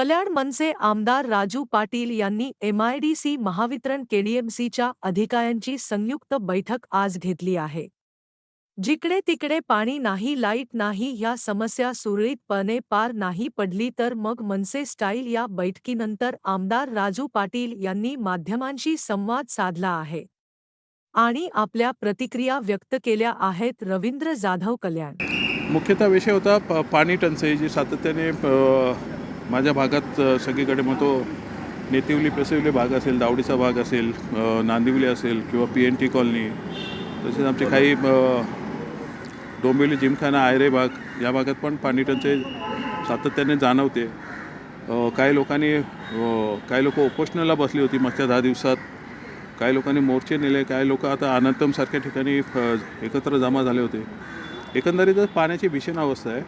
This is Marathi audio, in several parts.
कल्याण मनसे आमदार राजू पाटील यांनी एमआयडीसी महावितरण केडीएमसीच्या अधिकाऱ्यांची संयुक्त बैठक आज घेतली आहे. जिकडे तिकडे पाणी नाही लाइट नाही या समस्या सुरळीतपणे पार नाही पडली तर मग मनसे स्टाईल या बैठकीनंतर आमदार राजू पाटील यांनी माध्यमांशी संवाद साधला आहे. आणि आपल्या प्रतिक्रिया व्यक्त केल्या आहेत रवींद्र जाधव कल्याण. मुख्यतः विषय होता पाणी टंचाई जी सातत्याने माझ्या भागात सगळीकडे मग तो नेतिवली पेसिवली भाग असेल दावडीचा भाग असेल नांदिवली असेल किंवा पी एन टी कॉलनी तसेच आमचे काही डोंबिवली जिमखाना आयरे भाग या भागात पण पाणी टंचाई सातत्याने जाणवते. काही लोकांनी काही लोक उपोषणाला बसली होती मागच्या दहा दिवसात. काही लोकांनी मोर्चे नेले काही लोक आता अनंतमसारख्या ठिकाणी एकत्र जमा झाले होते. एकंदरीतच पाण्याची भीषण अवस्था आहे.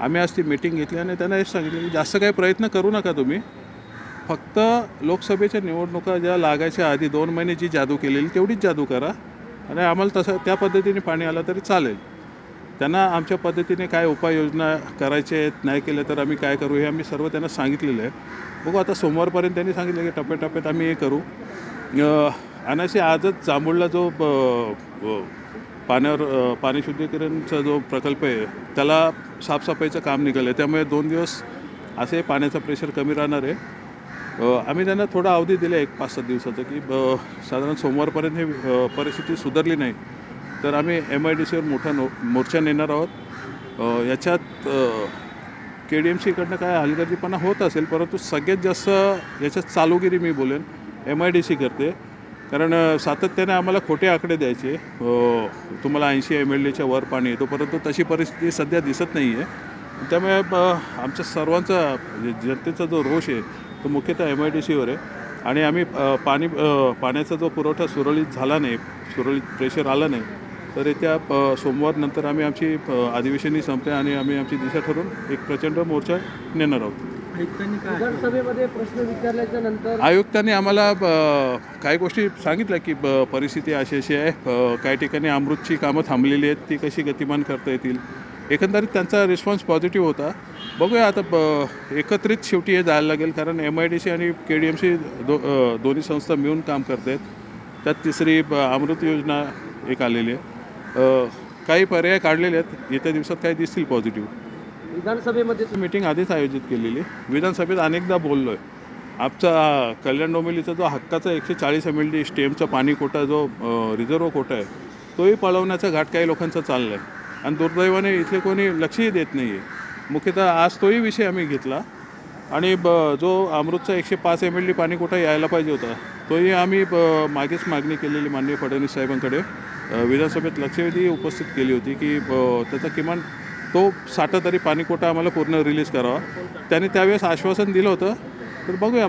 आम्ही आज ती मीटिंग घेतली आणि त्यांना हेच सांगितलं की जास्त काही प्रयत्न करू नका तुम्ही. फक्त लोकसभेच्या निवडणुका ज्या लागायच्या आधी दोन महिने जी जादू केलेली तेवढीच जादू करा आणि आम्हाला तसं त्या पद्धतीने पाणी आलं तरी चालेल. त्यांना आमच्या पद्धतीने काय उपाययोजना करायचे आहेत नाही केल्या तर आम्ही काय करू हे आम्ही सर्व त्यांना सांगितलेलं आहे. बघू आता सोमवारपर्यंत त्यांनी सांगितलं की टप्प्याटप्प्यात आम्ही हे करू. आणि अनाशी आजच जांभूळला जो ब- पाण्यावर पाणी शुद्धीकरणचा जो प्रकल्प आहे त्याला साफसफाईचं काम निघालं आहे त्यामुळे दोन दिवस असे पाण्याचं प्रेशर कमी राहणार आहे. आम्ही त्यांना थोडा अवधी दिला एक पाच सात दिवसाचा की ब- साधारण सोमवारपर्यंत हे परिस्थिती सुधारली नाही तर आम्ही एम आय डी सीवर मोठा नो मोर्चा नेणार आहोत. याच्यात के डी एम सीकडनं काय हलगर्जीपणा होत असेल परंतु सगळ्यात जास्त याच्यात चालूगिरी मी बोलेन एम आय डी सी करते. कारण सातत्याने आम्हाला खोटे आकडे द्यायचे. हो, तुम्हाला ऐंशी एम एल एच्या वर पाणी येतो परंतु तशी परिस्थिती सध्या दिसत नाही आहे त्यामुळे आमच्या सर्वांचा म्हणजे जनतेचा जो रोष आहे तो मुख्यतः एम आय डी सीवर आहे. आणि आम्ही पाणी पाण्याचा जो पुरवठा सुरळीत झाला नाही सुरळीत प्रेशर आला नाही तर येत्या अ, सोमवारनंतर आम्ही आमची अधिवेशनही संपते आणि आम्ही आमची दिशा ठरून एक प्रचंड मोर्चा नेणार आहोत. विधानसभेमध्ये प्रश्न विचारल्याच्या नंतर आयुक्तांनी आम्हाला काही गोष्टी सांगितल्या की ब- परिस्थिती अशी अशी आहे. काही ठिकाणी अमृतची कामं थांबलेली आहेत ती कशी गतिमान करता येतील? एकंदरीत त्यांचा रिस्पॉन्स पॉझिटिव्ह होता. बघूया आता ब एकत्रित शेवटी हे जायला लागेल कारण एम आय डी सी आणि के डी एम सी दो दोन्ही संस्था मिळून काम करत आहेत त्यात तिसरी ब- अमृत योजना एक आलेली आहे. काही पर्याय काढलेले आहेत. येत्या दिवसात काही दिसतील पॉझिटिव्ह विधानसभेमध्ये मीटिंग आधीच आयोजित केलेली. विधानसभेत अनेकदा बोललो आहे आमचा कल्याण डोंबिवलीचा जो हक्काचा एकशे चाळीस एम एल डी स्टेमचा पाणी कोटा जो रिझर्व कोटा आहे तोही पळवण्याचा घाट काही लोकांचा चालला आहे आणि दुर्दैवाने इथले कोणी लक्षही देत नाही आहे मुख्यतः आज तोही विषय आम्ही घेतला. आणि ब जो अमृतचा एकशे पाच एम एल डी पाणी कोटा यायला पाहिजे होता तोही आम्ही ब मागेच मागणी केलेली माननीय फडणवीस साहेबांकडे. विधानसभेत लक्षवेधी उपस्थित केली होती की ब त्याचा किमान तो साठा तरी पाणीकोटा आम्हाला पूर्ण रिलीज करावा. त्याने त्यावेळेस आश्वासन दिलं होतं. तर बघूया